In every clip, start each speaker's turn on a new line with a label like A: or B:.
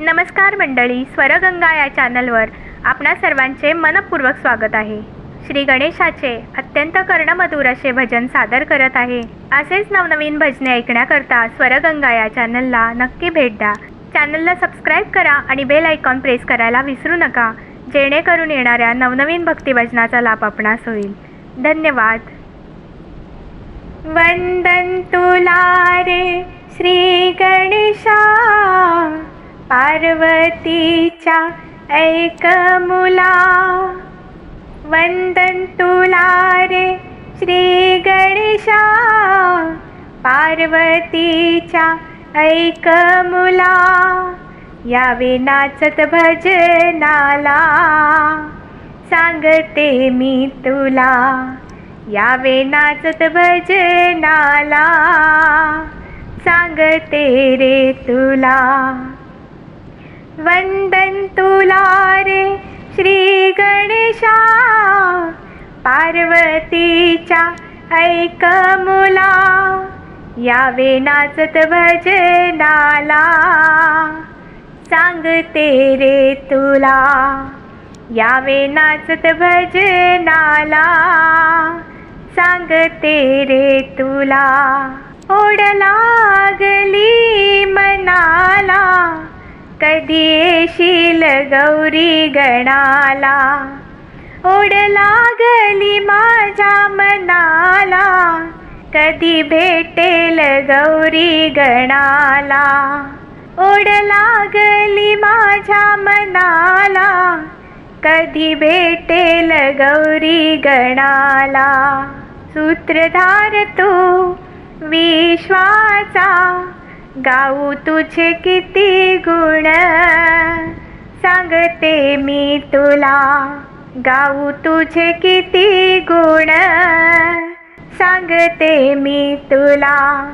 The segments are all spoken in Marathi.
A: नमस्कार मंडळी स्वरगंगा या चॅनलवर आपणा सर्वांचे मनपूर्वक स्वागत आहे. श्री गणेशाचे अत्यंत कर्णमधुर असे भजन सादर करत आहे. असेच नवनवीन भजने ऐकण्याकरता स्वरगंगा या चॅनलला नक्की भेट द्या. चॅनलला सबस्क्राईब करा आणि बेल आयकॉन प्रेस करायला विसरू नका. जेणेकरून येणाऱ्या नवनवीन भक्तिभजनाचा लाभ आपणास होईल. धन्यवाद. वंदन तुला रे श्री गणेश पार्वतीच्या ऐक मुला. वंदन तुला रे श्री गणेशा. पार्वतीच्या ऐक मुला. यावे नाचत भजनाला. सांगते मी तुला यावे नाचत भजनाला. सांगते रे तुला वंदन तुला रे श्री गणेशा। पार्वतीच्या ऐक मुला यावे नाचत भजनाला। सांगते रे तुला। यावे नाचत भजनाला। सांगते रे तुला। ओढला देशील येशील गौरी गणाला. ओढ लागली माझ्या मनाला. कधी भेटेल गौरी गणाला. ओढ लागली माझ्या मनाला. कधी भेटेल गौरी गणाला. सूत्रधार तू विश्वाचा गाऊ तुझे किती गुण. सांगते मी तुला गाऊ तुझे किती गुण. सांगते मी तुला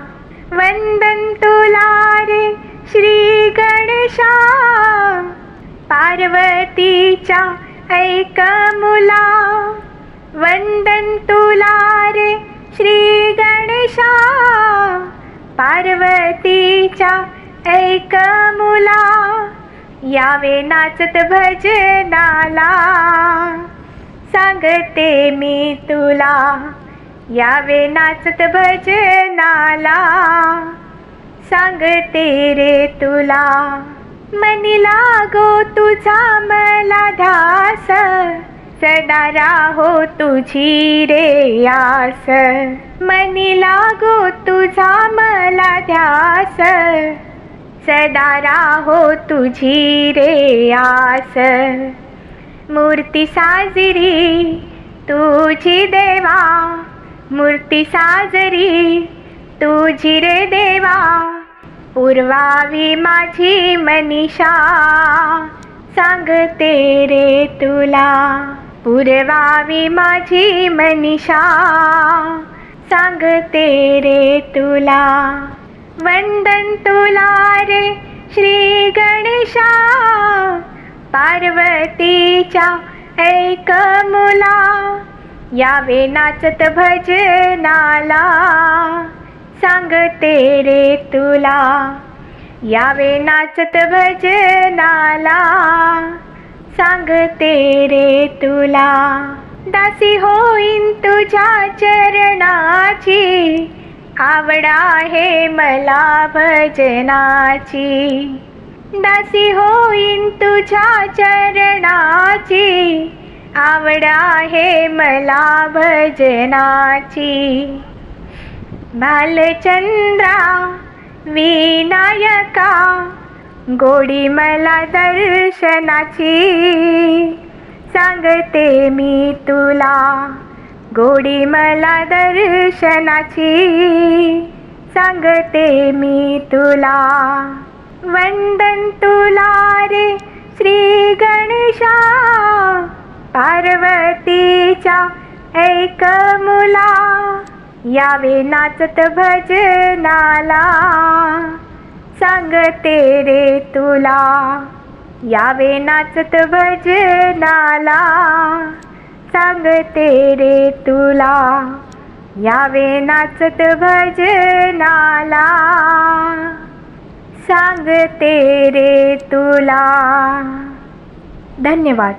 A: वंदन तुला रे श्री गणेशा. पार्वतीच्या ऐक मुला वंदन तुला रे पार्वतीच्या ऐक मुला. यावे नाचत भजनाला. सांगते मी तुला यावे नाचत भजनाला. सांगते रे तुला मनी लागो तुझा मला धास. सदा राहो तुझी रे आस. मनी लागो तुझा मला ध्यास. सदा राहो तुझी रे आस. मूर्ती साजरी तुझी देवा. मूर्ती साजरी तुझी रे देवा. पूर्वावी माझी मनीषा. सांगते रे तुला. पूर्वावी माझी मनीषा. सांगते रे तुला वंदन तुला रे श्री गणेशा. पार्वतीच्या ऐक मुला यावे नाचत भजनाला. सांगते रे तुला यावे नाचत भजनाला. सांगते रे तुला. दासी होईन तुझ्या चरणाची. आवड आहे मला भजनाची. दासी होईन तुझ्या चरणाची. आवड आहे मला भजनाची. बालचंद्रा विनायका गोडी मला दर्शनाची. सांगते मी तुला गोडी मला दर्शनाची. सांगते मी तुला वंदन तुला रे श्री गणेशा. पार्वतीच्या ऐक मुला यावे नाचत भजनाला. सांगते रे तुला यावे नाचत भजनाला. सांगते रे तुला यावे नाचत भजनाला. सांगते रे तुला. धन्यवाद.